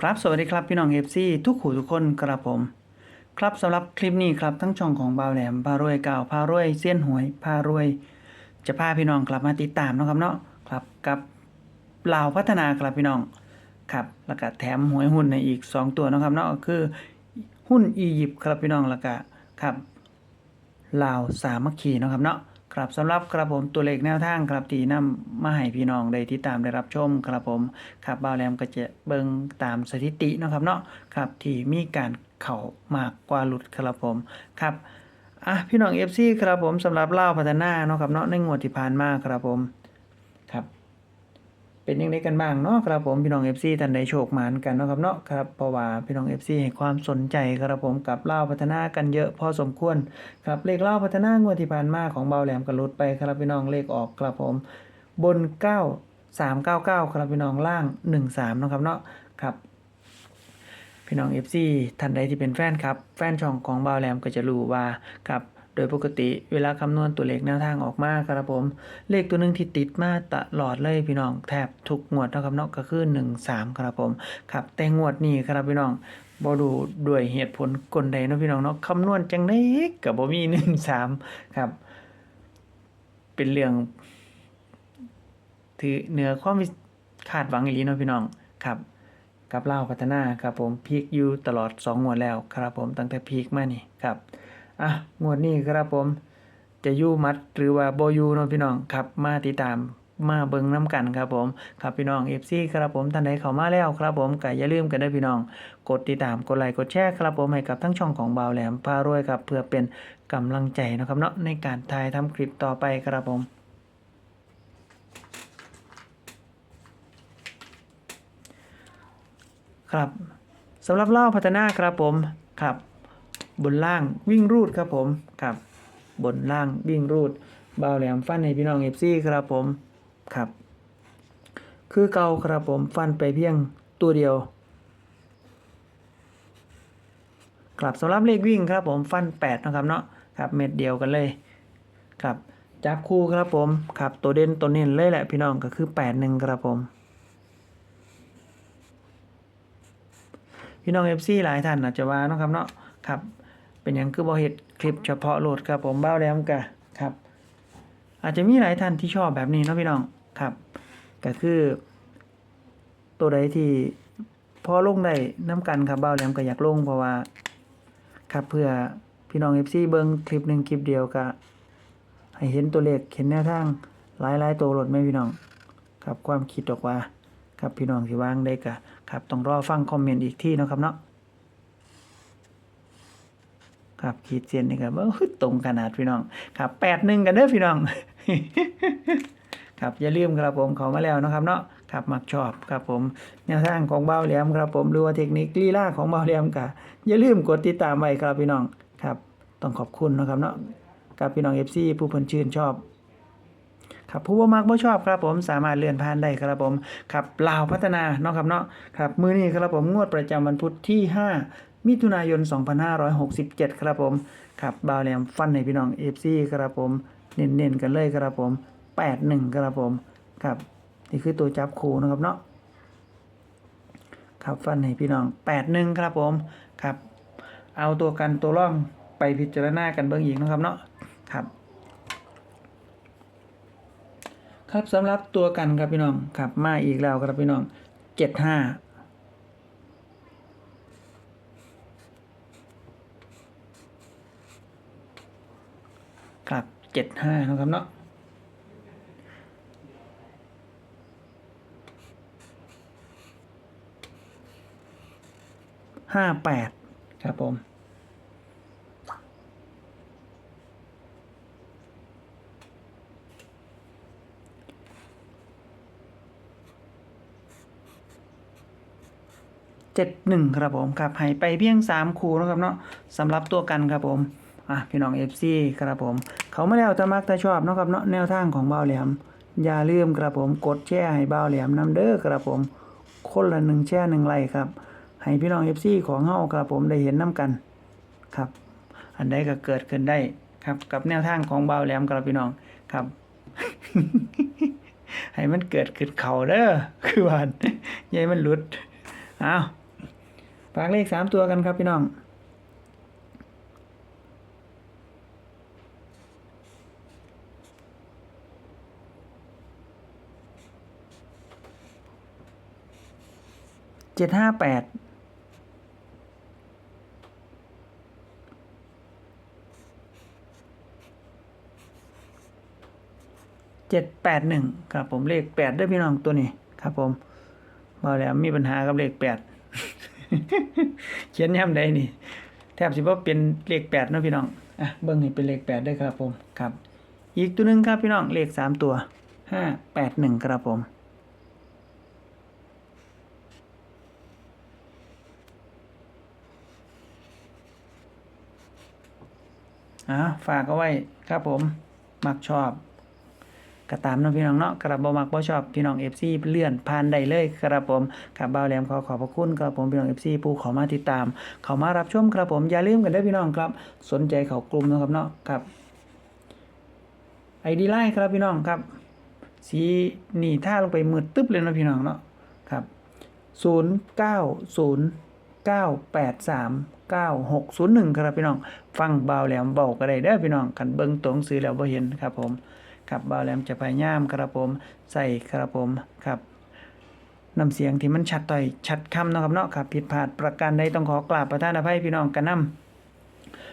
ครับ สวัสดีครับพี่น้องเอฟซีทุกขู่ทุกคนครับผม ครับสำหรับคลิปนี้ครับทั้งช่องของบ่าวแหลมพารวยเก่าพารวยเสี้ยนหวยพารวย จะพาพี่น้องกลับมาติดตามนะครับเนาะครับกับลาวพัฒนาครับพี่น้องครับแล้วก็แถมหวยหุ้นในอีก 2 ตัวนะครับเนาะคือหุ้นอียิปต์ครับพี่น้องแล้วก็ครับลาวสามัคคีนะครับเนาะ ครับสำหรับครับผมตัวเลขแนวทางครับที่นำมาให้พี่น้องได้ติดตามได้รับชมครับผมครับบ่าวแรมก็จะเบิ่งตามสถิติเนาะครับเนาะครับที่มีการเข่ามากกว่าหลุดครับผมครับอะพี่น้อง FC ครับผมสำหรับเล่าพัฒนาเนาะครับเนาะในงวดที่ผ่านมาครับผม เป็นยังไงกันบ้างเนาะครับผมพี่น้อง FC ท่านใดโชคหมานกันเนาะครับเนาะครับเพราะว่าพี่น้อง FC ให้ความสนใจครับผมกับเล่าพัฒนากันเยอะพอสมควรครับเลขเล่าพัฒนางวดที่ผ่านมาของเบาแหลมกระลุดไปครับพี่น้องเลขออกครับผมบน 9 3 9 9 ครับพี่น้องล่าง 1 3นะครับเนาะครับพี่น้อง FC ท่านใดที่เป็นแฟนครับ แฟนช่องของเบาแหลมก็จะรู้ว่าครับ โดยปกติเวลาคำนวณตัวเลขแนวทางออกมาครับผม เลขตัวหนึ่งที่ติดมาตลอดเลยพี่น้องแทบทุกงวดนะครับเนาะก็คือ1 3ครับผมครับแต่งวดนี้ครับพี่น้องบ่ดูด้วยเหตุผลกลใดเนาะพี่น้องเนาะคำนวณจังได๋ก็บ่มี1 3ครับ เป็นเรื่อง ถือเหนือความคาดหวังอีหลีเนาะพี่น้องครับกับเล่าพัฒนาครับผมพีคอยู่ตลอด2งวดแล้วครับผมตั้งแต่พีคมานี่ครับ อะงวดนี้ครับผม จะยู่มัดหรือว่าโบยู่เนาะพี่น้องครับมาติดตามมาเบิ่งน้ำกันครับผมครับพี่น้อง FC ครับผมท่านใดเข้ามาแล้วครับผมก็อย่าลืมกันเด้อพี่น้อง กดติดตามกดไลค์กดแชร์ครับผมให้กับทั้งช่องของบ่าวแหลมพารวยครับ เพื่อเป็นกำลังใจนะครับเนาะในการถ่ายทำคลิปต่อไปครับผมครับสำหรับเล่าพัฒนาครับผมครับ บนล่างวิ่งรูดครับผมครับ บนล่างวิ่งรูดบาวแหลมฟันให้พี่น้องเอฟซีครับผมครับ คือเก่าครับผมฟันไปเพียงตัวเดียวครับสำหรับเลขวิ่งครับผมฟัน8นะครับเนาะครับเม็ดเดียวกันเลยครับจับคู่ครับผมครับตัวเด่นตัวเน้นเลยแหละพี่น้องก็คือ8 1ครับผม พี่น้อง FC หลายท่านอาจจะว่านะครับเนาะครับ เป็นหยังคือบ่เฮ็ดคลิปเฉพาะโหลดครับผมเบ้าแหลมกะครับ อาจจะมีหลายท่านที่ชอบแบบนี้เนาะพี่น้องครับ ก็คือ ตัวใดที่พอลงได้น้ำกันครับเบ้าแหลมก็อยากลงเพราะว่า ครับเพื่อพี่น้อง FC เบิ่งคลิปหนึ่งคลิปเดียวก็ให้เห็นตัวเลขเห็นแนวทางหลายๆตัวโหลดไหมพี่น้อง ครับความคิดออกว่า ครับพี่น้องที่ว่างได้กะครับต้องรอฟังคอมเมนต์อีกที่เนาะครับเนาะ ครับขีดเส้นนี่ครับเออตรงขนาดพี่น้อง ครับแปดหนึ่งกันเด้อพี่น้องครับอย่าลืมครับผมเขามาแล้วนะครับเนาะครับมักชอบครับผมแนวทางของเบาแหลมครับผมหรือว่าเทคนิคลีลาของเบาแหลมกะอย่าลืมกดติดตามไว้ครับพี่น้องครับ ต้องขอบคุณนะครับเนาะกับพี่น้อง FC ผู้เพิ่นชื่นชอบครับผู้ว่ามักบ่ชอบครับผมสามารถเลื่อนผ่านได้ครับผมครับลาวพัฒนาเนาะครับเนาะครับ มื้อนี้ครับผมงวดประจำวันพุธที่ 5 มิถุนายน 2567 ครับผมครับบาวแหลมฟันในพี่น้องเอฟซีครับผม เน้นๆกันเลยครับผม 81 ครับผมครับนี่คือตัวจับคูนะครับเนาะครับฟันในพี่น้อง 81 ครับผมครับ เอาตัวกันตัวร่องไปพิจารณากันเบื้องอีกนะครับเนาะครับ ครับสำหรับตัวกันครับพี่น้องครับมาอีกแล้วครับพี่น้อง 75 เจ็ดห้านะครับเนาะห้าแปดครับผมเจ็ดหนึ่งครับผมครับให้ไปเพียงสามคูนะครับเนาะสำหรับตัวกันครับผม อะพี่น้องเอฟซีครับผม เขาไม่แล้วแต่มักแต่ชอบเนาะครับเนาะแนวทางของเบาแหลม อย่าลืมครับผมกดแชร์ให้เบาแหลมนำเด้อครับผม คนละหนึ่งแชร์หนึ่งไลค์ครับ ให้พี่น้องเอฟซีของเฮาครับผมได้เห็นน้กันครับ อันใดก็เกิดขึ้นได้ครับ กับแนวทางของเบาแหลมครับพี่น้องครับ ให้มันเกิดขึ้นเขาเด้อคือว่าอย่าให้มันหลุดเอาฝากเลขสามตัวกันครับพี่น้อง เจ็ดห้าแปดเจ็ดแปดหนึ่งครับผมเลขแปดด้วยพี่น้องตัวนี้ครับผมมาแล้วมีปัญหากับเลขแปดเขียนย่ำใดนี่ แทบสิว่าเป็นเลขแปดเนาะพี่น้องอะเบิ้งให้เป็นเลขแปดด้วยครับผมครับ อีกตัวหนึ่งครับพี่น้องเลขสามตัวห้าแปดหนึ่งครับผม อะฝากเอาไว้ครับผม มักชอบก็ตามน้องพี่น้องเนาะกระบอมักบ่ชอบพี่น้อง FC เลื่อนผ่านได้เลยครับผมครับบ่าวแหลมขอขอบพระคุณครับผมพี่น้อง FC ผู้ขอมาติดตาม เขามารับชมครับผมอย่าลืมกันด้พี่น้องครับ สนใจเขากลุ่มนะครับเนาะครับ ID ไลน์ครับพี่น้องครับ สีนี่ท่าลงไปมืดตึ๊บเลยนะพี่น้องเนาะครับ 0 9 0 9 8 3 9 6 0 1 ครับพี่น้อง ฟังเบาแหลมเบาก็ได้เด้อพี่น้องกันเบิ่งตรงซื้อแล้วบ่เห็นครับผมครับเบาแหลมจะพยายามครับผมใส่ครับผมครับน้ำเสียงที่มันชัดต่อยชัดคำนะครับเนาะครับผิดพลาดประการใดต้องขอกราบประทานอภัยพี่น้องกันนํ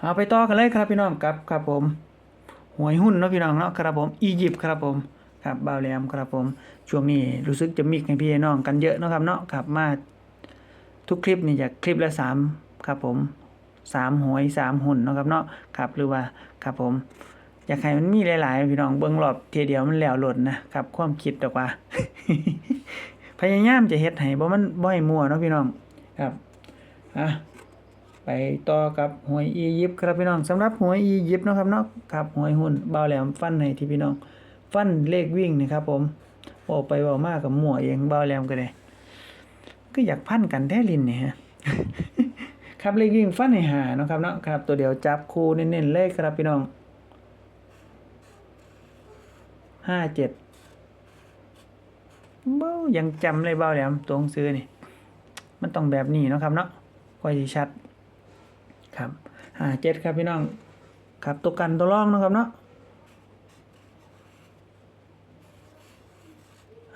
เอาไปต่อกันเลยครับพี่น้องครับครับผมหวยหุ้นเนาะพี่น้องเนาะครับผมอียิปต์ครับผมครับเบาแหลมครับผมช่วงนี้รู้สึกจะมิกให้พี่น้องกันเยอะนะครับเนาะครับมาทุกคลิปนี่จะคลิปละสาม ครับผมสามหวยสามหุ่นเนาะครับเนาะครับหรือว่าครับผมอยากให้มันมีหลายๆพี่น้องเบิ่งรอบเทียเดียวมันแล้วหล่นนะครับความคิดดอกว่า พยายามจะเฮ็ดให้บ่มันบ่ให้มั่วเนาะพี่น้องครับอะไปต่อกับหวยอียิปต์ครับพี่น้องสำหรับหวยอียิปต์เนาะครับเนาะครับหวยหุ้นเบาแหลมฟันให้ที่พี่น้องฟันเลขวิ่งนี่ครับผมโอ้ไปเว้ามากับมั่วเองเบาแหลมก็ได้ก็อยากพันกันแท้ลินเนี่ยฮะ ครับเลขวิ่งฟันให้หานะครับเนาะครับ ตัวเดียวจับคู่เน้นๆเลขครับพี่น้องห้าเจ็ดเบ้ายังจำเลยเบ้าแหลมตรงซื้อนี่มันต้องแบบนี้นะครับเนาะค่อยชัดครับห้าเจ็ดครับพี่น้อง ครับตัวกันตัวร่องนะครับเนาะ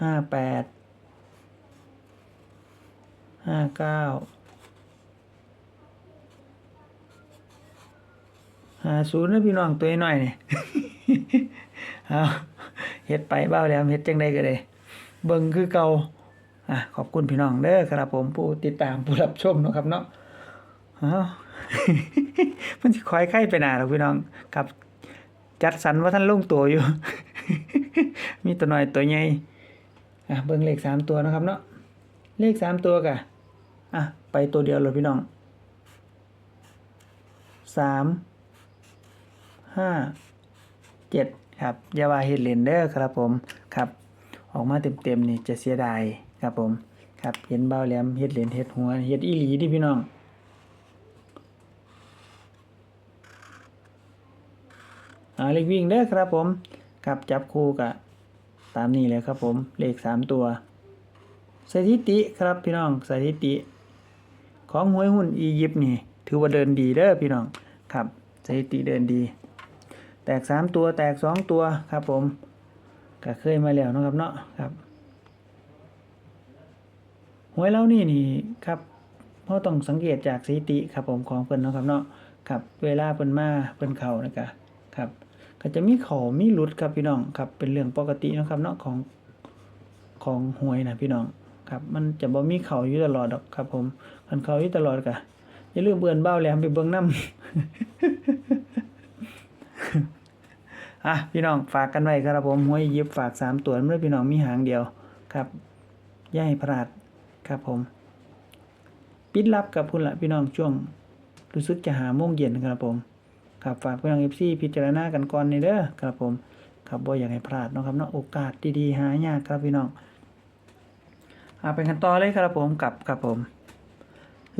ห้าแปดห้าเก้าาศูนย์นะพี่น้องตัวน้อยเนี่ยเอาเฮ็ดไปเบ้าแล้วเฮ็ดจังไดก็ได้เบิ่งคือเก่าอะขอบคุณพี่น้องเด้อครับผมผู้ติดตามผู้รับชมเนาะครับเนาะเอามันสิคอยไข่ไปหนาหรอกพี่น้องครับจัดสรรว่าท่านลงตัวอยู่ มีตัวน้อยตัวใหญ่อะเบิ่งเลขสามตัวนะครับเนาะเลขสามตัวกะอะไปตัวเดียวเลยพี่น้องสาม ห้าเจ็ดครับอยาวาเฮดเลนเดอร์ครับผมครับ ออกมาเต็มๆนี่จะเสียดายครับผมครับเห็นเบาแหลมเฮ็ดเลนเฮ็ดหัวเฮ็ดอีหลีดิพี่น้องอ่าเลขวิ่งเด้อครับผมครับจับคู่กะตามนี้เลยครับผมเลขสามตัว สถิติครับพี่น้องสถิติ ของหวยหุ้นอียิปต์นี่ ถือว่าเดินดีเด้อพี่น้องครับ สถิติเดินดี แตกสามตัวแตกสองตัวครับผมก็เคยมาแล้วนะครับเนาะครับหวยเล่านี่นี่ครับเพราะต้องสังเกตจากสถิติครับผมของเพิ่นนะครับเนาะครับเวลาเพิ่นมาเพิ่นเข้านะกะครับก็จะมีเขามีหลุดครับพี่น้องครับเป็นเรื่องปกตินะครับเนาะของของหวยนะพี่น้องครับมันจะบ่มีเขาอยู่ตลอดดอกครับ ผมมันเข่าอยู่ตลอดกะอย่าลืมเบื่อนเบ้าแหลมไปเบิ่งน้ำ อะพี่น้องฝากกันไว้ครับผมหวยยิบฝากสามตัวเมื่อพี่น้องมีหางเดียวครับย่าให้พลาดครับผม ปิดรับกับคุณละพี่น้องช่วงรู้สึกจะหาโมงเย็นครับผมครับฝากพี่น้องเอฟซีพิจารณากันก่อนนี่เด้อครับผมครับบ่อยากให้พลาดนะครับเนาะโอกาสดีๆหายากครับพี่น้องเอาเป็นกันต่อเลยครับผมกับครับผม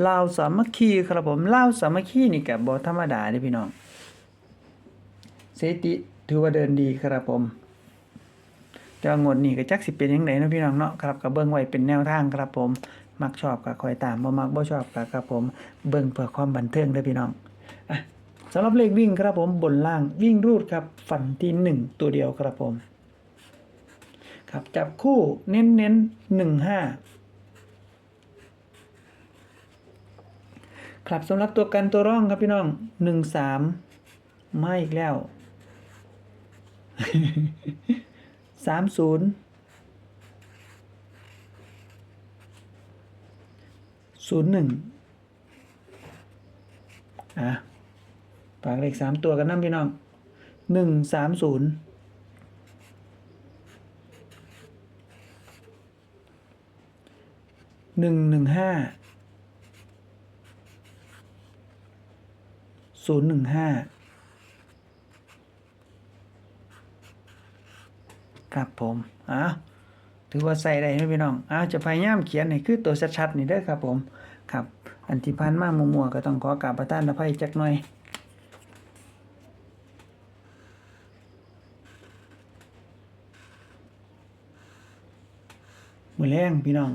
ลาวสามัคคีครับผมลาวสามัคคีนี่กับบธรรมดาเด้พี่น้องสติ ถือว่าเดินดีครับผมแต่ว่างวดนี้ก็จักสิเป็นยังไงนะพี่น้องเนาะครับกับเบิ้งไว้เป็นแนวทางครับผม มักชอบก็คอยตามบ่มักบ่ชอบก็ครับผม เบิ่งเพื่อความบันเทิงเด้อพี่น้องอะสำหรับเลขวิ่งครับผมบนล่างวิ่งรูดครับฝันที่หนึ่งตัวเดียวครับผม ครับจับคู่เน้นเน้นหนึ่งห้าครับสำหรับตัวกันตัวร่องครับพี่น้องหนึ่งสามมาอีกแล้ว สามศูนย์ศูนย์หนึ่งอะฝากเลขสามตัวกันนั่พี่น้องหนึ่งสามศูนย์หนึ่งหนึ่งห้าศูนย์หนึ่งห้า ครับผมอ้าวถือว่าใส่ได้ไหมพี่น้องอ้าวจะพยายามเขียนให้คือตัวชัดๆนี่เด้อครับผมครับ อันที่พันมากมัวๆก็ต้องขอกราบประทานอภัยจักหน่อยมือแรงพี่น้อง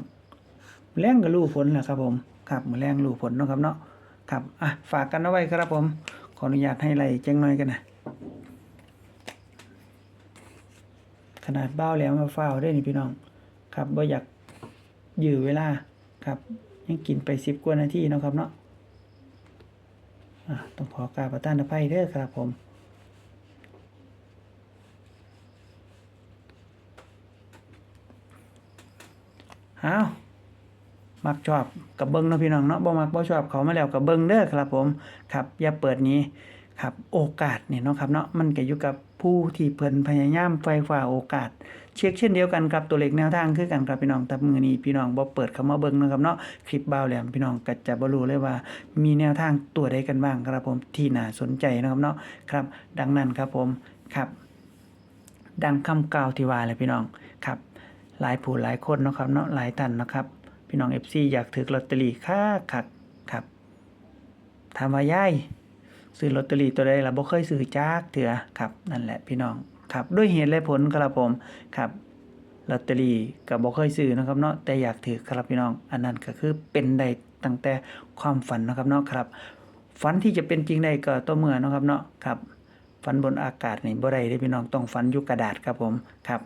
มือแรงก็รู้ผลแหละครับผมครับมือแรงรู้ผลเนาะครับเนาะครับอะฝากกันเอาไว้ครับผม ขออนุญาตให้ไล่จังหน่อยกันนะ นาดเบ้าแล้วมาเฝ้าได้นี่พี่น้อง ครับบ่อยากยื้อเวลาครับ ยังกินไปสิบกว่านาทีเนาะครับเนาะต้องขอกราบประทานอภัยเด้อครับผมเอามักชอบกับเบิ้งเนาะพี่น้องเนาะบ่มักบ่ชอบเขามาแล้วกับเบิ้งเด้อครับผม ครับ อย่าเปิดนี้ ครับโอกาสเนี่ยเนาะครับเนาะมันก็อยู่กับผู้ที่เพิ่นพยายามไฟฝ่าโอกาส เช็คเช่นเดียวกันครับตัวเลขแนวทางคือกันครับพี่น้องแต่มือนี้พี่น้องบ่เปิดเข้ามาเบิ่งนะครับเนาะคลิปบ่าวแหลมพี่น้องก็จะบ่รู้เลยว่า มีแนวทางตัวใดกันบ้างครับผมที่น่าสนใจนะครับเนาะครับ ดังนั้นครับผมครับ ดังคำกล่าวที่ว่าเลยพี่น้องครับ หลายผู้หลายคนนะครับเนาะหลายท่านนะครับ พี่น้อง FC อยากถือลอตเตอรี่ค่าคักครับถามว่ายาย ซื้อลอตเตอรี่ตัวใดล่ะบ่เคยซื้อจักเถื่อครับนั่นแหละพี่น้องครับด้วยเหตุและผลครับผมครับลอตเตอรี่ก็บ่เคยซื้อนะครับเนาะแต่อยากถือครับพี่น้อง อันนั้นก็คือเป็นได้ตั้งแต่ความฝันนะครับเนาะครับฝันที่จะเป็นจริงได้ก็ต่อเมื่อนะครับเนาะครับฝันบนอากาศนี่บ่ได้เด้พี่น้องต้องฝันอยู่กระดาษครับผมครับ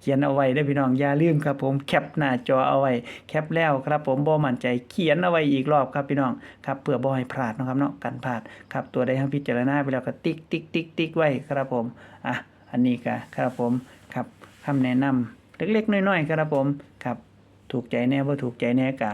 เขียนเอาไว้ได้พี่น้องอย่าลืมครับผมแคปหน้าจอเอาไว้แคปแล้วครับผมบ่มั่นใจเขียนเอาไว้อีกรอบครับพี่น้องครับเพื่อบ่ให้พลาดนะครับเนาะกันพลาดครับตัวใดทั้งพิจารณาไปแล้วก็ติ๊กติ๊กติ๊กติ๊กไว้ครับผมอะอันนี้ก็ครับผมครับคำแนะนำเล็กๆน้อยๆครับผมครับถูกใจแน่บ่าถูกใจแน่กะ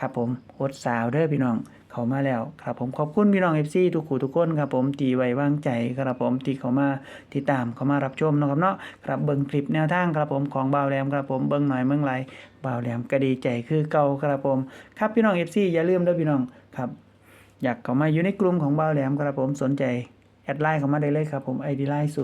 ครับผมอดสาวเด้อพี่น้อง เขามาแล้วครับผมขอบคุณพี่น้อง FC ทุกคู่ทุกคนครับผมตีไว้วางใจครับผมที่เขามาติดตามเขามารับชมนะครับเนาะครับเบิ่งคลิปแนวทางครับผมของบ่าวแหลมครับผมเบิ่งหน่อยเบิ่งหลายบ่าวแหลมก็ดีใจคือเก่าครับผม ครับพี่น้อง FC อย่าลืมด้อพี่น้องครับ อยากเข้ามาอยู่ในกลุ่มของบ่าวแหลมครับผมสนใจแอดไลน์เข้ามาได้เลยครับผม ID ไลน์090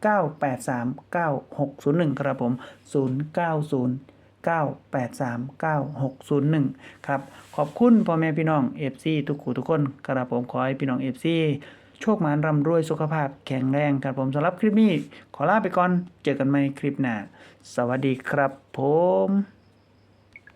983 9601 ครับผม 090 983 9601 ครับ ขอบคุณพ่อแม่พี่น้อง FC ทุกคู่ทุกคนกระผมขอให้พี่น้อง FC โชคหมานร่ำรวยสุขภาพแข็งแรงครับผมสำหรับคลิปนี้ ขอลาไปก่อน เจอกันใหม่คลิปหน้า สวัสดีครับผม